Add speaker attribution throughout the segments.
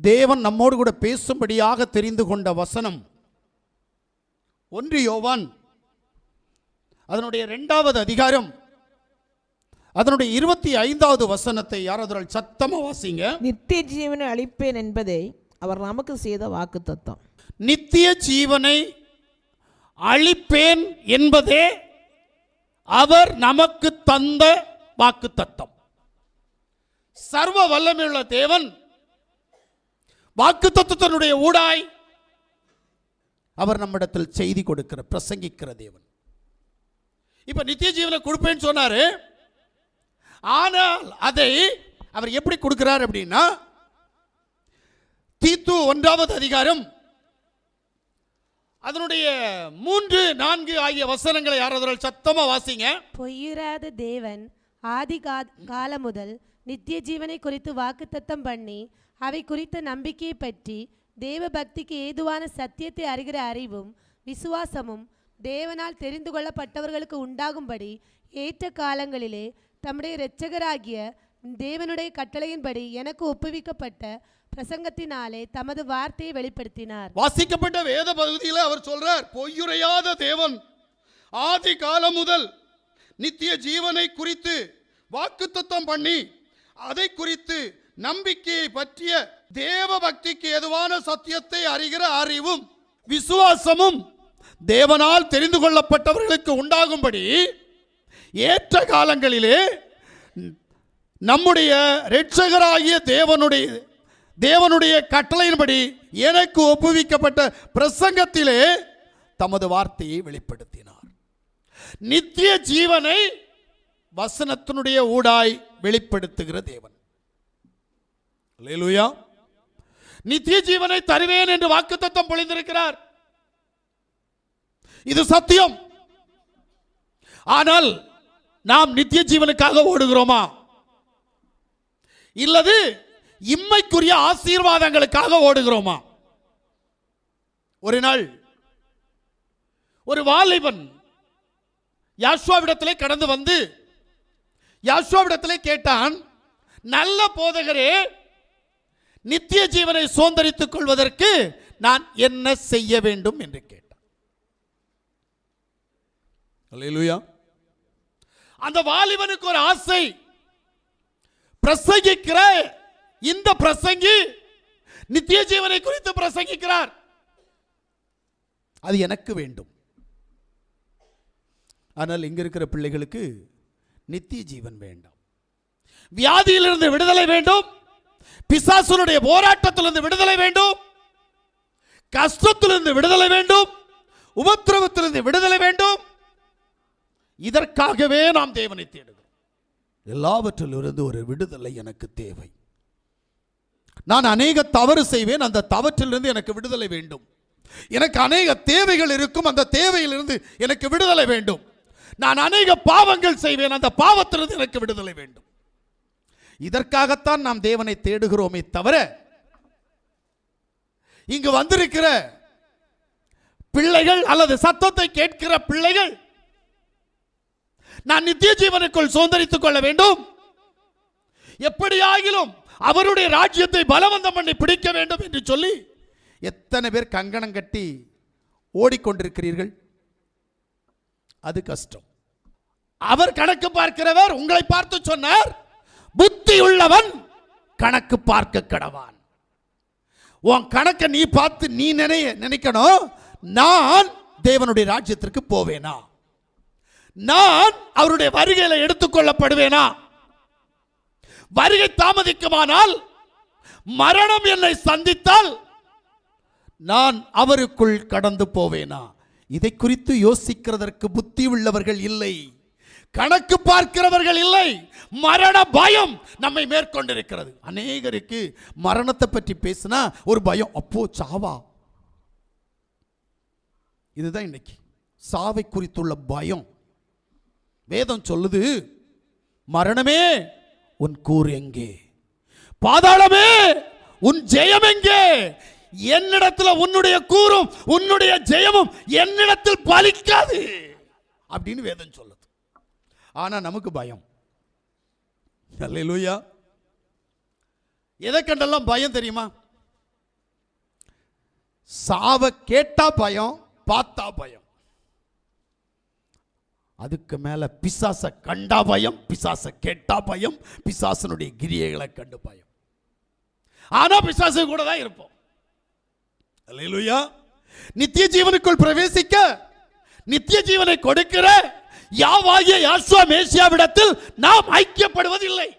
Speaker 1: தேவன் நம்மோடு கூட பேசும்படியாக தெரிந்து கொண்ட வசனம். ஒன்று யோவான் அதனுடைய இரண்டாவது அதிகாரம் அதனுடைய இருபத்தி ஐந்தாவது வசனத்தை யாராவது சத்தமா வாசிங்க.
Speaker 2: நித்திய ஜீவனை அளிப்பேன் என்பதை அவர் நமக்கு செய்த வாக்கு தத்தம்
Speaker 1: நித்திய ஜீவனை அளிப்பேன் என்பதே அவர் நமக்கு தந்த வாக்கு தத்தம் சர்வ வல்லமையுள்ள தேவன் வாக்கு தத்துவத்தினுடைய ஊடாய். அவர் நம்மிடத்தில் செய்தி கொடுக்கிற பிரசங்கிக்கிற தேவன். இப்ப நித்திய ஜீவனை கொடுப்பேன்னு சொன்னாரு. ஆனால் அதை அவர் எப்படி கொடுக்கிறார் அப்படின்னா தீத்து ஒன்றாவது அதிகாரம். அதனுடைய மூன்று நான்கு ஆகிய வசனங்களை யாராவது சத்தமா வாசிங்க.
Speaker 3: பொய்யிராத தேவன் ஆதி காலம் முதல் நித்திய ஜீவனை குறித்து வாக்குத்தத்தம் பண்ணி அவை குறித்த நம்பிக்கையை பற்றி தேவ பக்திக்கு ஏதுவான சத்தியத்தை அறிகிற அறிவும் விசுவாசமும் தேவனால் தெரிந்து கொள்ளப்பட்டவர்களுக்கு உண்டாகும்படி ஏற்ற காலங்களிலே தம்முடைய இரட்சகராகிய தேவனுடைய கட்டளையின்படி எனக்கு ஒப்புவிக்கப்பட்ட பிரசங்கத்தினாலே தமது வார்த்தையை வெளிப்படுத்தினார்.
Speaker 1: வாசிக்கப்பட்ட வேத பகுதியில் அவர் சொல்றார் பொய்யுரையாத தேவன் ஆதி காலம் முதல் நித்திய ஜீவனை குறித்து வாக்குத்தத்தம் பண்ணி அதை குறித்து நம்பிக்கையை பற்றிய தேவ பக்திக்கு எதுவான சத்தியத்தை அறிகிற அறிவும் விசுவாசமும் தேவனால் தெரிந்து கொள்ளப்பட்டவர்களுக்கு உண்டாகும்படி ஏற்ற காலங்களிலே நம்முடைய இரட்சகராகிய தேவனுடைய தேவனுடைய கட்டளையின்படி எனக்கு ஒப்புவிக்கப்பட்ட பிரசங்கத்திலே தமது வார்த்தையை வெளிப்படுத்தினார். நித்திய ஜீவனை வசனத்தினுடைய ஊடாய் வெளிப்படுத்துகிற தேவன். லேலுயா நித்திய ஜீவனை தருவேன் என்று வாக்குத்தத்தம் பொழிந்திருக்கிறார். இது சத்தியம். ஆனால் நாம் நித்திய ஜீவனுக்காக ஓடுகிறோமா? இல்லது இம்மைக்குரிய ஆசீர்வாதங்களுக்காக ஓடுகிறோமா? ஒரு நாள் ஒரு வாலிபன் யாஷ்வாவிடத்திலே கடந்து வந்து யாஷ்வாவிடத்திலே கேட்டான் நல்ல போதகரே நித்திய ஜீவனை சுதந்திரித்துக் கொள்வதற்கு நான் என்ன செய்ய வேண்டும் என்று கேட்டான். அந்த வாலிபனுக்கு ஒரு ஆசை. பிரசங்கிக்கிற இந்த பிரசங்கி நித்திய ஜீவனை குறித்து பிரசங்கிக்கிறார். அது எனக்கு வேண்டும். ஆனால் இங்க இருக்கிற பிள்ளைகளுக்கு நித்திய ஜீவன் வேண்டாம். வியாதியிலிருந்து விடுதலை வேண்டும். பிசாசுனுடைய போராட்டத்திலிருந்து விடுதலை வேண்டும். கஷ்டத்திலிருந்து விடுதலை வேண்டும். உபத்திரவத்திலிருந்து விடுதலை வேண்டும். இதற்காகவே நாம் தேவனை தேடுகிறோம். எல்லாவற்றிலிருந்து ஒரு விடுதலை எனக்கு தேவை. நான் அநேக தவறு செய்வேன் அந்த தவற்றிலிருந்து எனக்கு விடுதலை வேண்டும். எனக்கு அநேக தேவைகள் இருக்கும் அந்த தேவையிலிருந்து எனக்கு விடுதலை வேண்டும். நான் அநேக பாவங்கள் செய்வேன் அந்த பாவத்திலிருந்து எனக்கு விடுதலை வேண்டும். இதற்காகத்தான் நாம் தேவனை தேடுகிறோமே தவிர இங்கு வந்திருக்கிற பிள்ளைகள் அல்லது சத்தத்தை கேட்கிற பிள்ளைகள் நான் நித்திய ஜீவனுக்குள் சுதந்திரித்துக் கொள்ள வேண்டும். எப்படியாகிலும் அவருடைய ராஜ்யத்தை பலவந்தம் பண்ணி பிடிக்க வேண்டும் என்று சொல்லி எத்தனை பேர் கங்கணம் கட்டி ஓடிக்கொண்டிருக்கிறீர்கள்? அது கஷ்டம். அவர் கணக்கு பார்க்கிறவர் உங்களை பார்த்து சொன்னார். புத்தி உள்ளவன் கணக்கு பார்க்க கடவான். உன் கணக்கை நீ பார்த்து நீ நினை நினைக்கணும் நான் தேவனுடைய ராஜ்யத்திற்கு போவேனா? நான் அவருடைய வருகையில எடுத்துக்கொள்ளப்படுவேனா வருகை தாமதிக்குமானால் மரணம் என்னை சந்தித்தால் நான் அவருக்குள் கடந்து போவேனா? இதை குறித்து யோசிக்கிறதற்கு புத்தி உள்ளவர்கள் இல்லை. கணக்கு பார்க்கிறவர்கள் இல்லை. மரண பயம் நம்மை மேற்கொண்டிருக்கிறது. அநேகருக்கு மரணத்தை பற்றி பேசினா ஒரு பயம் அப்போ சாவா? இதுதான் இன்னைக்கு. சாவை குறித்துள்ள பயம். வேதம் சொல்லுது மரணமே உன் கூர் எங்கே? பாதாளமே உன் ஜெயம் எங்கே? என்னிடத்துல உன்னுடைய கூறும் உன்னுடைய ஜெயமும் என்னிடத்தில் பலிக்காது. அப்படின்னு வேதம் சொல்லுது. ஆனா நமக்கு பயம். அல்லேலூயா எதை கண்டெல்லாம் பயம் தெரியுமா? சாவ கேட்டா பயம் பார்த்தா பயம். அதுக்கு மேல பிசாச கண்டா பயம் பிசாச கேட்டா பயம் பிசாசனுடைய கிரியைகளை கண்டு பயம். ஆனா பிசாசு கூட தான் இருப்போம். அல்லேலூயா நித்திய ஜீவனுக்குள் பிரவேசிக்க நித்திய ஜீவனை கொடுக்கிற யாவாகிய யாசுவா மேசியாவிடத்தில் நாம் ஐக்கியப்படுவதில்லை.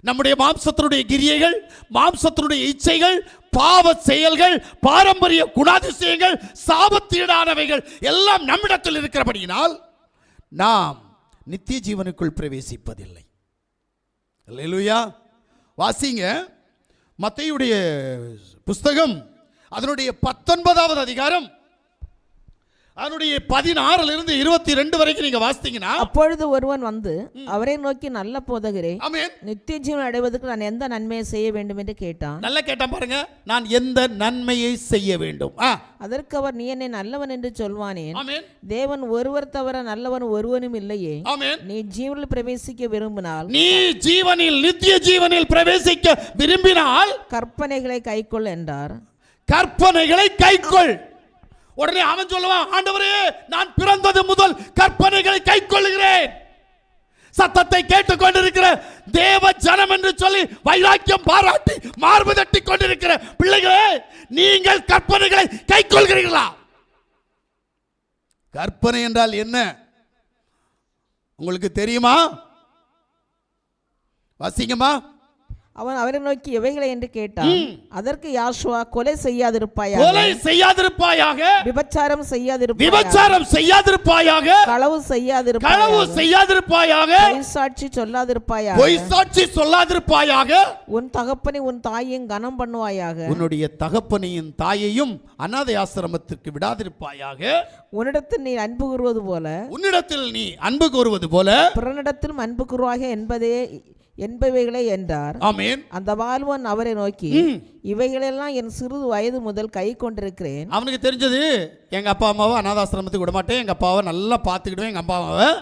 Speaker 1: நம்முடைய மாம்சத்தினுடைய கிரியைகள் மாம்சத்தினுடைய இச்சைகள் பாவ செயல்கள் பாரம்பரிய குணாதிசயங்கள் சாபத்தீடானவைகள் எல்லாம் நம்மிடத்தில் இருக்கிறபடியினால் நாம் நித்திய ஜீவனுக்குள் பிரவேசிப்பதில்லை. இல்லையா வாசிங்க. மத்தையுடைய புஸ்தகம் அதனுடைய பத்தொன்பதாவது அதிகாரம். அதனுடைய பதினாறுல இருந்து இருபத்தி ரெண்டு வரைக்கும் நீங்க வாசித்தீங்கன்னா
Speaker 2: அப்பொழுது ஒருவன் வந்து அவரை நோக்கி நல்ல போதகரே நித்திய ஜீவன் அடைவதற்கு நான் எந்த நன்மையை செய்ய வேண்டும் என்று கேட்டான்.
Speaker 1: நல்லா கேட்டான் பாருங்க. நான் எந்த நன்மையை செய்ய வேண்டும்?
Speaker 2: அதற்கு அவர் நீ என்னை நல்லவன் என்று சொல்வானேன் தேவன் ஒருவர் தவிர நல்லவன் ஒருவனும் இல்லையே. நீ ஜீவனில் பிரவேசிக்க விரும்பினால்
Speaker 1: நீ ஜீவனில் நித்திய ஜீவனில் பிரவேசிக்க விரும்பினால்
Speaker 2: கற்பனைகளை கைக்கொள் என்றார்.
Speaker 1: கற்பனைகளை கைக்கொள். உடனே அவன் சொல்லுவான் ஆண்டவரே நான் பிறந்தது முதல் கற்பனைகளை கைக்கொள்ளுகிறேன். சத்தத்தை கேட்டுக்கொண்டிருக்கிற தேவ ஜனம் என்று சொல்லி வைராக்கியம் பாராட்டி மார்பு தட்டி கொண்டிருக்கிற பிள்ளைகளே நீங்கள் கற்பனைகளை கைக்கொள்கிறீர்களா? கற்பனை என்றால் என்ன? உங்களுக்கு தெரியுமா? வசிங்கம்மா
Speaker 2: அவன் அவரை நோக்கி எவைகளை என்று கேட்டான். அதற்கு யாஷுவா கொலை செய்யாதிருப்பாயாக.
Speaker 1: கொலை செய்யாதிருப்பாயாக.
Speaker 2: விபச்சாரம் செய்யாதிருப்பாயாக.
Speaker 1: விபச்சாரம் செய்யாதிருப்பாயாக.
Speaker 2: களவு செய்யாதிருப்பாயாக.
Speaker 1: களவு செய்யாதிருப்பாயாக.
Speaker 2: பொய் சாட்சி சொல்லாதிருப்பாயாக.
Speaker 1: பொய் சாட்சி சொல்லாதிருப்பாயாக.
Speaker 2: உன் தகப்பனை உன் தாயையும் கனம் பண்ணுவாயாக.
Speaker 1: உன்னுடைய தகப்பனையும் தாயையும் அனாதை ஆசிரமத்திற்கு விடாதிருப்பாயாக.
Speaker 2: உன்னிடத்தில் நீ அன்பு கூறுவது போல.
Speaker 1: உன்னிடத்தில் நீ அன்பு கூறுவது போல.
Speaker 2: பிறனிடத்திலும் அன்பு கூறுவாக என்பதே என்பவைகளே என்றார்.
Speaker 1: ஆமேன்.
Speaker 2: அந்த வாழ்வன் அவரை நோக்கி இவைகளெல்லாம் என் சிறு வயது முதல் கை கொண்டிருக்கிறேன்.
Speaker 1: அவனுக்கு தெரிஞ்சது எங்க அப்பா அம்மாவை அனாதாசிரமத்துக்கு விட மாட்டேன். எங்க அப்பாவை நல்லா பார்த்துக்கிடுவேன். எங்க அப்பா அம்மாவை.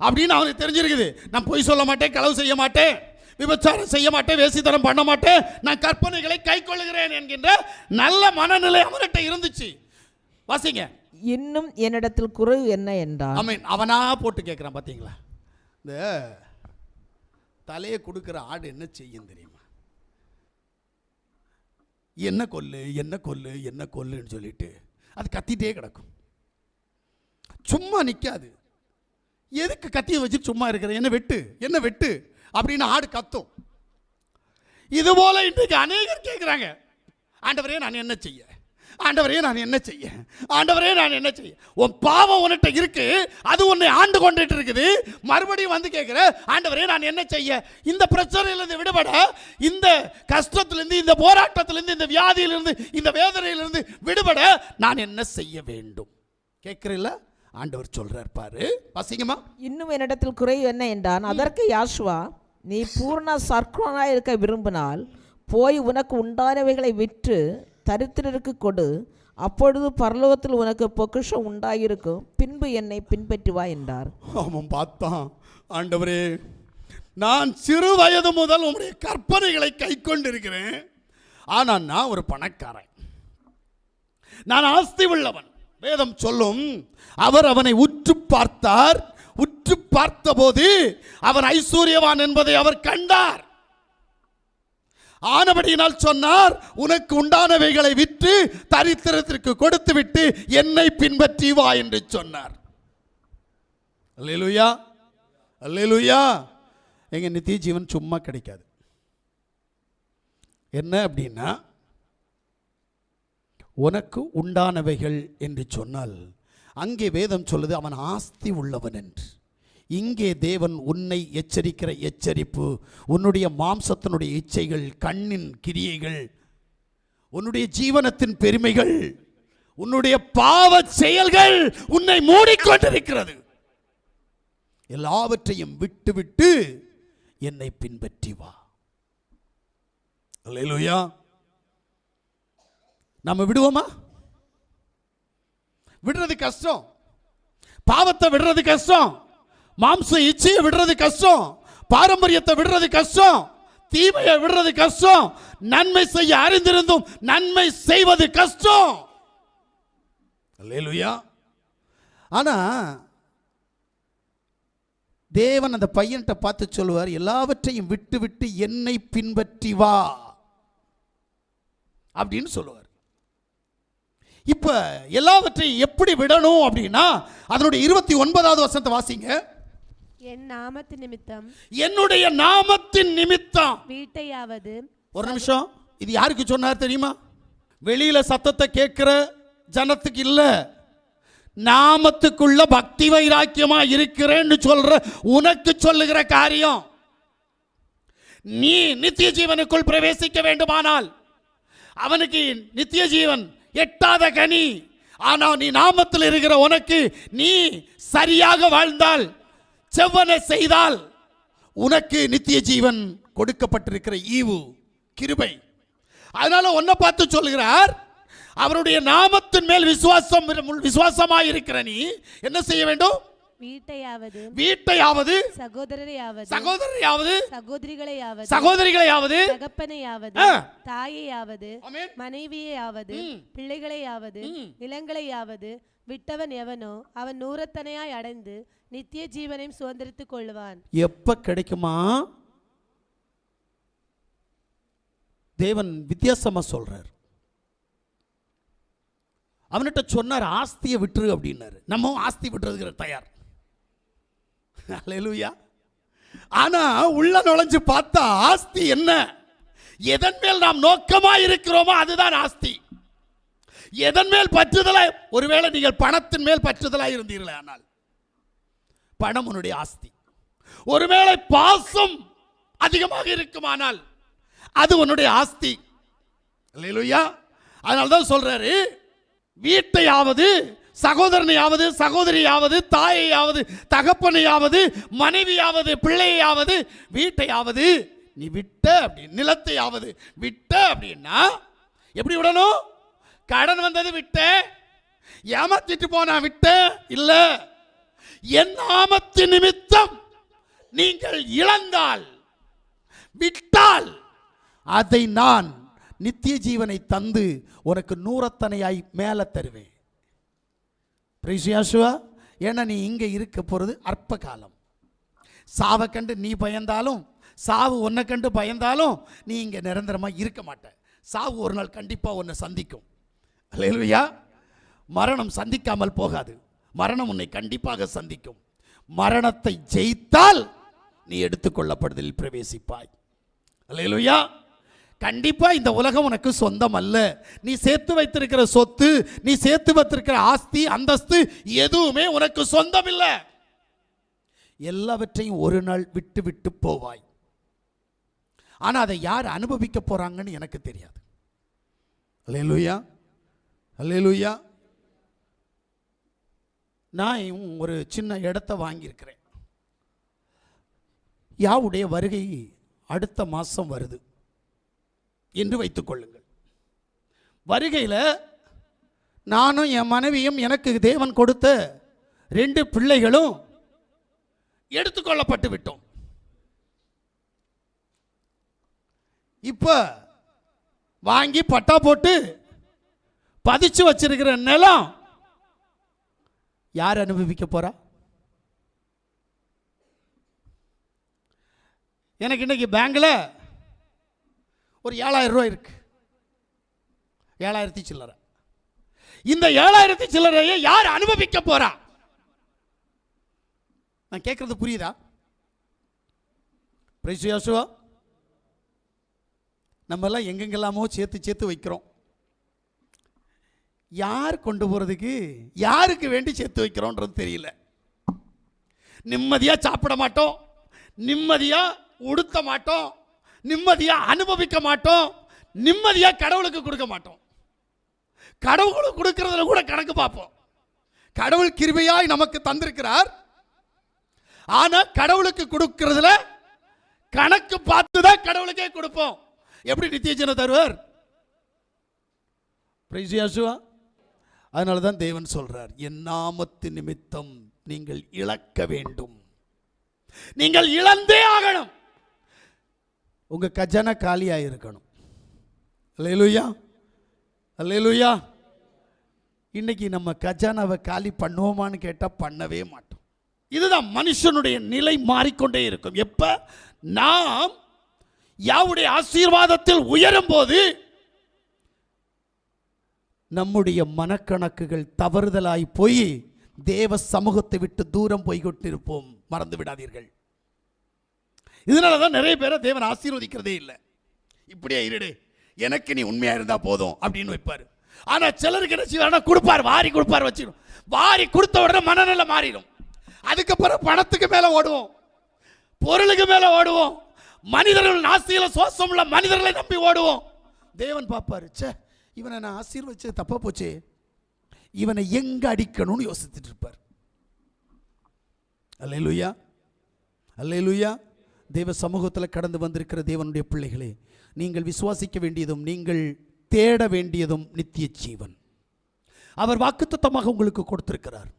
Speaker 1: அப்படின்னு அவனுக்கு தெரிஞ்சிருக்குது. நான் பொய் சொல்ல மாட்டேன் களவு செய்ய மாட்டேன். விபச்சாரம் செய்ய மாட்டேன் வேசித்தனம் பண்ண மாட்டேன். நான் கற்பனைகளை கை கொள்ளுகிறேன் என்கின்ற நல்ல மனநிலை அவன்கிட்ட இருந்துச்சு. வாசிங்க.
Speaker 2: இன்னும் என்னிடத்தில் குறைவு என்ன
Speaker 1: ஆமீன். அவனா போட்டு கேட்குறான் பார்த்தீங்களா இந்த தலையை கொடுக்குற ஆடு என்ன செய்யும் தெரியுமா? என்ன கொல்லு என்ன கொல்லு என்ன கொல்லுன்னு சொல்லிட்டு அது கத்திட்டே கிடக்கும். சும்மா நிற்காது எதுக்கு கத்தியை வச்சு சும்மா இருக்கிற? என்ன வெட்டு என்ன வெட்டு அப்படின்னு ஆடு கத்தும். இது போல இன்றைக்கு அநேகர் கேட்குறாங்க ஆண்டவரே நான் என்ன செய்ய? ஆண்டவரே நான் என்ன செய்ய ஆண்டவரே நான் என்ன செய்ய உன் பாவம் உன்கிட்ட இருக்கு அது உன்னை ஆண்டு கொண்டுட்டு இருக்குது. மறுபடியும் வந்து கேட்குற ஆண்டவரே நான் என்ன செய்ய இந்த பிரச்சனையிலிருந்து விடுபட இந்த கஷ்டத்திலிருந்து இந்த போராட்டத்திலிருந்து இந்த வியாதியிலிருந்து இந்த வேதனையிலிருந்து விடுபட நான் என்ன செய்ய வேண்டும்? கேட்குறீல்ல ஆண்டவர் சொல்றார் பாரு. வாசிங்கம்மா.
Speaker 2: இன்னும் என்னிடத்தில் குறைவு என்ன என்றான் அதற்கு யாஷுவா நீ பூர்ண சர்க்குணனாய் இருக்க விரும்பினால் போய் உனக்கு உண்டானவைகளை விற்று தரித்திரருக்கு கொடு. அப்பொழுது பரலோகத்தில் உனக்கு பொக்கிஷம் உண்டாயிருக்கும். பின்பு என்னை பின்பற்றி வா என்றார்.
Speaker 1: அவன் பார்த்தான். ஆண்டவரே நான் சிறு வயது முதல் உங்களுடைய கற்பனைகளை கை கொண்டிருக்கிறேன். ஆனால் நான் ஒரு பணக்காரன். நான் ஆஸ்தி உள்ளவன். வேதம் சொல்லும் அவர் அவனை உற்று பார்த்தார். உற்று பார்த்தபோது அவர் ஐஸ்வர்யவான் என்பதை அவர் கண்டார். ஆனபடியினால் சொன்னார் உனக்கு உண்டானவைகளை விற்று தரித்திரத்திற்கு கொடுத்து விட்டு என்னை பின்பற்றி வா என்று சொன்னார். அல்லேலுயா அல்லேலுயா. எங்க நித்திய ஜீவன் சும்மா கிடைக்காது. என்ன அப்படின்னா உனக்கு உண்டானவைகள் என்று சொன்னால் அங்கே வேதம் சொல்லுது அவன் ஆஸ்தி உள்ளவன் என்று. இங்கே தேவன் உன்னை எச்சரிக்கிற எச்சரிப்பு உன்னுடைய மாம்சத்தினுடைய இச்சைகள் கண்ணின் கிரியைகள் உன்னுடைய ஜீவனத்தின் பெருமைகள் உன்னுடைய பாவ செயல்கள் உன்னை மூடிக்கொண்டிருக்கிறது. எல்லாவற்றையும் விட்டுவிட்டு என்னை பின்பற்றி வா. அல்லேலூயா. நம்ம விடுவோமா? விடுறது கஷ்டம். பாவத்தை விடுறது கஷ்டம். மாம்ச இச்சையை விடுறது கஷ்டம் பாரம்பரியத்தை விடுறது கஷ்டம் தீமையை விடுறது கஷ்டம் நன்மை செய்ய அறிந்திருந்தும் நன்மை செய்வது கஷ்டம். அல்லேலூயா. ஆனா தேவன் அந்த பையன்கிட்ட பார்த்து சொல்லுவார் எல்லாவற்றையும் விட்டு விட்டு என்னை பின்பற்றி வா அப்படின்னு சொல்லுவார். இப்ப எல்லாவற்றையும் எப்படி விடணும் அப்படின்னா அதனுடைய இருபத்தி ஒன்பதாவது வருஷத்தை வாசிங்க.
Speaker 3: என் நாமத்து நிமித்தம்.
Speaker 1: என்னுடைய நாமத்தின் நிமித்தம்.
Speaker 3: வீட்டையாவது
Speaker 1: ஒரு நிமிஷம். இது யாருக்கு சொன்னார் தெரியுமா? வெளியில சத்தத்தை கேட்கிற ஜனத்துக்கு இல்ல. நாமத்துக்குள்ள பக்தி வைராக்கியமா இருக்கிறேன்னு சொல்ற உனக்கு சொல்லுகிற காரியம். நீ நித்திய ஜீவனுக்குள் பிரவேசிக்க வேண்டுமானால் அவனுக்கு நித்திய ஜீவன் எட்டாத கனி. ஆனா நீ நாமத்தில் இருக்கிற உனக்கு நீ சரியாக வாழ்ந்தால் செவ்வனை செய்தால் உனக்கு நித்திய ஜீவன் கொடுக்கப்பட்டிருக்கிற ஈவு கிருபை அதனால உன்னை பார்த்து சொல்கிறார் அவருடைய நாமத்தின் மேல் விசுவாசம் விசுவாசமாய் இருக்கிற நீ என்ன செய்ய வேண்டும்
Speaker 3: வீட்டையாவது
Speaker 1: வீட்டையாவது
Speaker 3: சகோதரரையாவது
Speaker 1: சகோதரியாவது
Speaker 3: சகோதரிகளையாவது
Speaker 1: சகோதரிகளையாவது
Speaker 3: தகப்பனையாவது. தாயையாவது
Speaker 1: ஆமென்.
Speaker 3: மனைவியையாவது. பிள்ளைகளையாவது. நிலங்களையாவது விட்டவன் எவனோ அவன் நூறத்தனையாய் அடைந்து நித்திய ஜீவனையும் சுதந்திரித்துக் கொள்வான்
Speaker 1: எப்ப கிடைக்குமா? தேவன் வித்தியாசமா சொல்றார். அவன்கிட்ட சொன்னார் ஆஸ்தியை விட்டுரு அப்படின்னாரு. நம்ம ஆஸ்தி விட்டுறதுக்கு தயார். அல்லேலூயா ஆனா உள்ள நுழைஞ்சு பார்த்தா ஆஸ்தி என்ன? எதன் மேல் நாம் நோக்கமா இருக்கிறோமோ அதுதான் ஆஸ்தி. எதன் மேல் பற்றுதலா ஒருவேளை நீங்கள் பணத்தின் மேல் பற்றுதலாக இருந்தீர்களே ஆனால். பணம் உன்னுடைய ஆஸ்தி. ஒருவேளை பாசம் அதிகமாக இருக்குமானால் அது உன்னுடைய ஆஸ்தி. இல்லையா அதனால தான் சொல்றாரு வீட்டையாவது சகோதரனையாவது சகோதரியாவது தாயையாவது தகப்பனையாவது மனைவியாவது பிள்ளையாவது வீட்டையாவது நீ விட்ட அப்படி நிலத்தையாவது விட்ட அப்படின்னா எப்படி விடணும்? கடன் வந்தது விட்டேன் ஏமாத்திட்டு போனா விட்டேன் இல்லை. என் நாமத்து நிமித்தம் நீங்கள் இழந்தால் விட்டால் அதை நான் நித்திய ஜீவனை தந்து உனக்கு நூறத்தனையாய் மேலே தருவேன். பிரிசியாசுவா ஏன்னா நீ இங்கே இருக்க போகிறது அற்ப காலம். சாவை கண்டு நீ பயந்தாலும் சாவு உன்னை கண்டு பயந்தாலும் நீ இங்கே நிரந்தரமாக இருக்க மாட்ட. சாவு ஒரு நாள் கண்டிப்பாக உன்னை சந்திக்கும். மரணம் சந்திக்காமல் போகாது. மரணம் உன்னை கண்டிப்பாக சந்திக்கும். மரணத்தை ஜெயித்தால் நீ எடுத்துக்கொள்ளப்படுதலில் பிரவேசிப்பாய். அல்லேலூயா. கண்டிப்பாக இந்த உலகம் உனக்கு சொந்தம் அல்ல நீ சேர்த்து வைத்திருக்கிற சொத்து நீ சேர்த்து வைத்திருக்கிற ஆஸ்தி அந்தஸ்து எதுவுமே உனக்கு சொந்தம் இல்லை எல்லாவற்றையும் ஒரு நாள் விட்டு விட்டு போவாய். ஆனால் அதை யார் அனுபவிக்க போகிறாங்கன்னு எனக்கு தெரியாது. அல்லேலூயா. அல்லேலூயா. நான் ஒரு சின்ன இடத்த வாங்கியிருக்கிறேன். யாவுடைய வருகை அடுத்த மாதம் வருது என்று வைத்துக்கொள்ளுங்கள் வருகையில் நானும் என் மனைவியும் எனக்கு தேவன் கொடுத்த ரெண்டு பிள்ளைகளும் எடுத்துக்கொள்ளப்பட்டு விட்டோம். இப்போ வாங்கி பட்டா போட்டு பதிச்சு வச்சிருக்கிற நிலம் யார் அனுபவிக்க போகிறா எனக்கு இன்றைக்கி பேங்கில் ஒரு ஏழாயிரம் ரூபாய் இருக்கு. ஏழாயிரத்தி சில்லறை. இந்த ஏழாயிரத்தி சில்லறையை யார் அனுபவிக்க போகிறா நான் கேட்குறது புரியுதா? பிரைஸ் யோசுவா. நம்ம எல்லாம் எங்கெங்கெல்லாமோ சேர்த்து சேர்த்து வைக்கிறோம். யார் கொண்டு போகிறதுக்கு யாருக்கு வேண்டி சேர்த்து வைக்கிறோன்றது தெரியல. நிம்மதியாக சாப்பிட மாட்டோம் நிம்மதியாக உடுத்த மாட்டோம் நிம்மதியாக அனுபவிக்க மாட்டோம் நிம்மதியாக கடவுளுக்கு கொடுக்க மாட்டோம். கடவுளுக்கு கொடுக்கறதுல கூட கணக்கு பார்ப்போம். கடவுள் கிருபையாய் நமக்கு தந்திருக்கிறார். ஆனால் கடவுளுக்கு கொடுக்கறதுல கணக்கு பார்த்து தான் கடவுளுக்கே கொடுப்போம். எப்படி நித்தியஜன தருவார்? பிரைஸ் யாசுவா அதனால தான் தேவன் சொல்கிறார் என் நாமத்து நிமித்தம் நீங்கள் இழக்க வேண்டும். நீங்கள் இழந்தே ஆகணும். உங்கள் கஜனை காலியாக இருக்கணும் அல்லேலூயா. அல்லேலூயா. இன்னைக்கு நம்ம கஜானாவை காலி பண்ணுவோமான்னு கேட்டால் பண்ணவே மாட்டோம். இதுதான் மனுஷனுடைய நிலை மாறிக்கொண்டே இருக்கும். எப்போ? நாம் யாவுடைய ஆசீர்வாதத்தில் உயரும் போது நம்முடைய மனக்கணக்குகள் தவறுதலாய் போய் தேவ சமூகத்தை விட்டு தூரம் போய்கொண்டிருப்போம். மறந்து விடாதீர்கள். இதனால தான் நிறைய பேரை தேவன் ஆசீர்வதிக்கிறதே இல்லை. இப்படியே இருடு. எனக்கு நீ உண்மையாக இருந்தால் போதும் அப்படின்னு வைப்பார். ஆனால் சிலருக்கு என்ன செய்வாருன்னா கொடுப்பார் வாரி கொடுப்பார் வச்சிடும் வாரி கொடுத்த உடனே மனநிலை மாறிடும். அதுக்கப்புறம் பணத்துக்கு மேலே ஓடுவோம். பொருளுக்கு மேலே ஓடுவோம். மனிதர்கள் நாசியில் சுவாசம் உள்ள மனிதர்களை நம்பி ஓடுவோம். தேவன் பார்ப்பாரு சே இவனை நான் ஆசீர்வச்சு தப்ப போச்சே. இவனை எங்க அடிக்கணும்னு யோசித்துட்டு இருப்பார். அல்லேலூயா. அல்லேலூயா. தேவ சமூகத்தில் கடந்து வந்திருக்கிற தேவனுடைய பிள்ளைகளே நீங்கள் விசுவாசிக்க வேண்டியதும் நீங்கள் தேட வேண்டியதும் நித்திய ஜீவன். அவர் வாக்குத்தத்தமாக உங்களுக்கு கொடுத்திருக்கிறார்.